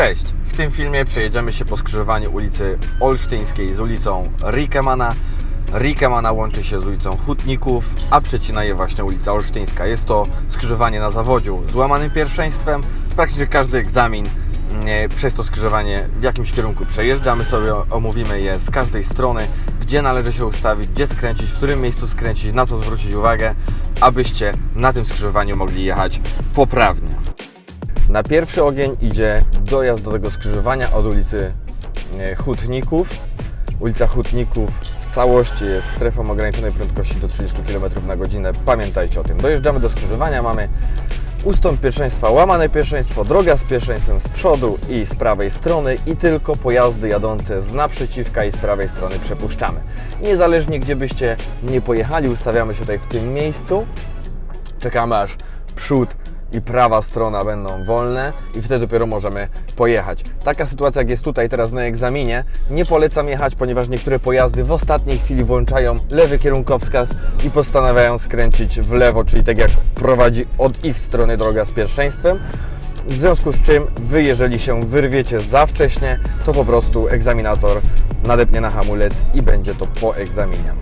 Cześć! W tym filmie przejedziemy się po skrzyżowaniu ulicy Olsztyńskiej z ulicą Rikemana. Rikemana łączy się z ulicą Hutników, a przecina je właśnie ulica Olsztyńska. Jest to skrzyżowanie na zawodziu z łamanym pierwszeństwem. Praktycznie każdy egzamin przez to skrzyżowanie w jakimś kierunku przejeżdża. My sobie omówimy je z każdej strony, gdzie należy się ustawić, gdzie skręcić, w którym miejscu skręcić, na co zwrócić uwagę, abyście na tym skrzyżowaniu mogli jechać poprawnie. Na pierwszy ogień idzie dojazd do tego skrzyżowania od ulicy e, Hutników. Ulica Hutników w całości jest strefą ograniczonej prędkości do 30 km na godzinę. Pamiętajcie o tym. Dojeżdżamy do skrzyżowania, mamy ustąp pierwszeństwa, łamane pierwszeństwo, droga z pierwszeństwem z przodu i z prawej strony i tylko pojazdy jadące z naprzeciwka i z prawej strony przepuszczamy. Niezależnie gdzie byście nie pojechali, ustawiamy się tutaj w tym miejscu czekamy aż przód i prawa strona będą wolne i wtedy dopiero możemy pojechać. Taka sytuacja jak jest tutaj teraz na egzaminie, nie polecam jechać, ponieważ niektóre pojazdy w ostatniej chwili włączają lewy kierunkowskaz i postanawiają skręcić w lewo, czyli tak jak prowadzi od ich strony droga z pierwszeństwem. W związku z czym Wy, jeżeli się wyrwiecie za wcześnie, to po prostu egzaminator nadepnie na hamulec i będzie to po egzaminie.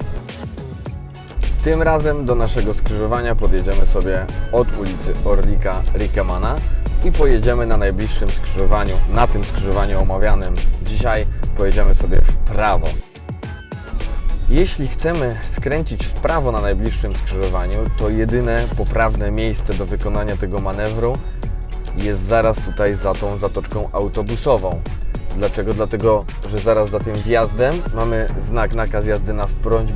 Tym razem do naszego skrzyżowania podjedziemy sobie od ulicy Orlika Rikemana i pojedziemy na najbliższym skrzyżowaniu, na tym skrzyżowaniu omawianym dzisiaj pojedziemy sobie w prawo. Jeśli chcemy skręcić w prawo na najbliższym skrzyżowaniu, to jedyne poprawne miejsce do wykonania tego manewru jest zaraz tutaj za tą zatoczką autobusową. Dlaczego? Dlatego, że zaraz za tym wjazdem mamy znak nakaz jazdy na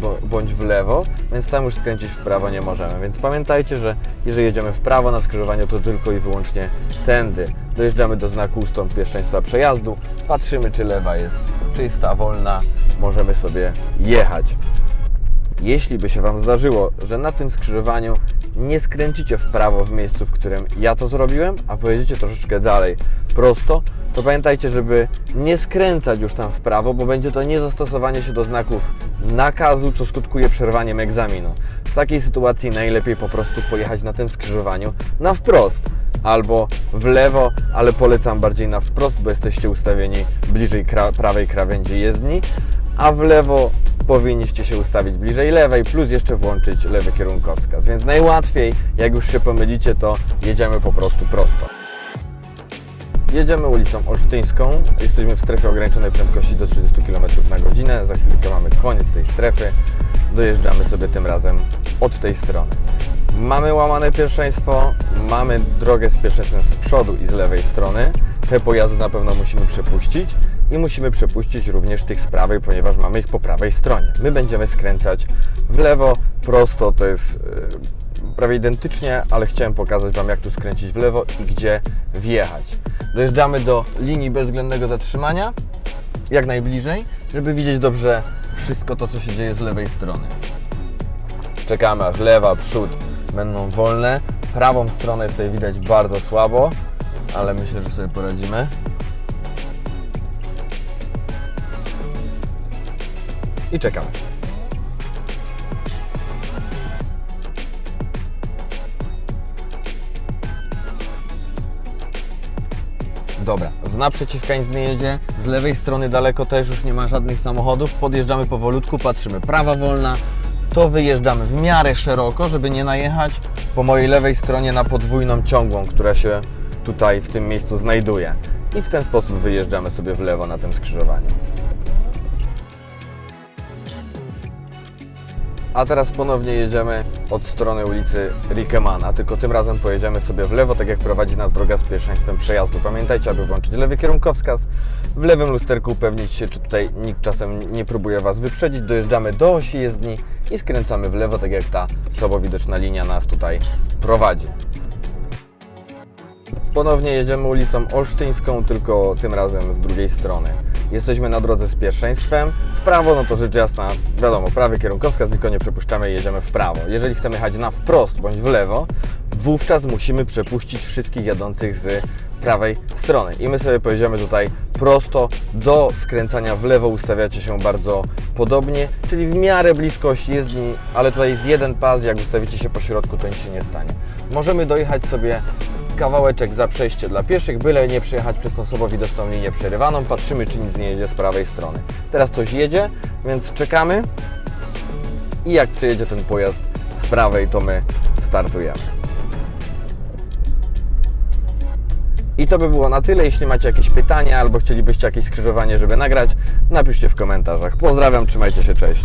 bo- bądź w lewo, więc tam już skręcić w prawo nie możemy. Więc pamiętajcie, że jeżeli jedziemy w prawo na skrzyżowaniu, to tylko i wyłącznie tędy. Dojeżdżamy do znaku ustąp pierwszeństwa przejazdu, patrzymy czy lewa jest czysta, wolna, możemy sobie jechać. Jeśli by się Wam zdarzyło, że na tym skrzyżowaniu nie skręcicie w prawo w miejscu, w którym ja to zrobiłem, a pojedziecie troszeczkę dalej prosto, to pamiętajcie, żeby nie skręcać już tam w prawo, bo będzie to niezastosowanie się do znaków nakazu, co skutkuje przerwaniem egzaminu. W takiej sytuacji najlepiej po prostu pojechać na tym skrzyżowaniu na wprost albo w lewo, ale polecam bardziej na wprost, bo jesteście ustawieni bliżej kra prawej krawędzi jezdni, a w lewo powinniście się ustawić bliżej lewej, plus jeszcze włączyć lewy kierunkowskaz. Więc najłatwiej, jak już się pomylicie, to jedziemy po prostu prosto. Jedziemy ulicą Olsztyńską. Jesteśmy w strefie ograniczonej prędkości do 30 km na godzinę. Za chwilkę mamy koniec tej strefy. Dojeżdżamy sobie tym razem od tej strony. Mamy łamane pierwszeństwo, mamy drogę z pierwszeństwem z przodu i z lewej strony. Te pojazdy na pewno musimy przepuścić i musimy przepuścić również tych z prawej, ponieważ mamy ich po prawej stronie. My będziemy skręcać w lewo, prosto, to jest yy, prawie identycznie, ale chciałem pokazać Wam, jak tu skręcić w lewo i gdzie wjechać. Dojeżdżamy do linii bezwzględnego zatrzymania, jak najbliżej, żeby widzieć dobrze wszystko to, co się dzieje z lewej strony. Czekamy aż lewa, przód będą wolne. Prawą stronę tutaj widać bardzo słabo, ale myślę, że sobie poradzimy. I czekamy. Dobra, z naprzeciwka nic nie jedzie, z lewej strony daleko też już nie ma żadnych samochodów. Podjeżdżamy powolutku, patrzymy, prawa wolna, to wyjeżdżamy w miarę szeroko, żeby nie najechać po mojej lewej stronie na podwójną ciągłą, która się tutaj w tym miejscu znajduje. I w ten sposób wyjeżdżamy sobie w lewo na tym skrzyżowaniu. A teraz ponownie jedziemy od strony ulicy Rikemana, tylko tym razem pojedziemy sobie w lewo, tak jak prowadzi nas droga z pierwszeństwem przejazdu. Pamiętajcie, aby włączyć lewy kierunkowskaz, w lewym lusterku upewnić się, czy tutaj nikt czasem nie próbuje Was wyprzedzić. Dojeżdżamy do osi jezdni i skręcamy w lewo, tak jak ta słabo widoczna linia nas tutaj prowadzi. Ponownie jedziemy ulicą Olsztyńską, tylko tym razem z drugiej strony. Jesteśmy na drodze z pierwszeństwem. W prawo, no to rzecz jasna, wiadomo, prawy kierunkowskaz, tylko nie przepuszczamy i jedziemy w prawo. Jeżeli chcemy jechać na wprost bądź w lewo, wówczas musimy przepuścić wszystkich jadących z prawej strony. I my sobie pojedziemy tutaj prosto do skręcania w lewo, ustawiacie się bardzo podobnie, czyli w miarę bliskość jezdni, ale tutaj jest jeden pas, jak ustawicie się po środku, to nic się nie stanie. Możemy dojechać sobie kawałeczek za przejście dla pieszych, byle nie przejechać przez słabo widoczną linię przerywaną. Patrzymy, czy nic nie jedzie z prawej strony. Teraz coś jedzie, więc czekamy i jak przejedzie ten pojazd z prawej, to my startujemy. I to by było na tyle. Jeśli macie jakieś pytania albo chcielibyście jakieś skrzyżowanie, żeby nagrać, napiszcie w komentarzach. Pozdrawiam, trzymajcie się, cześć.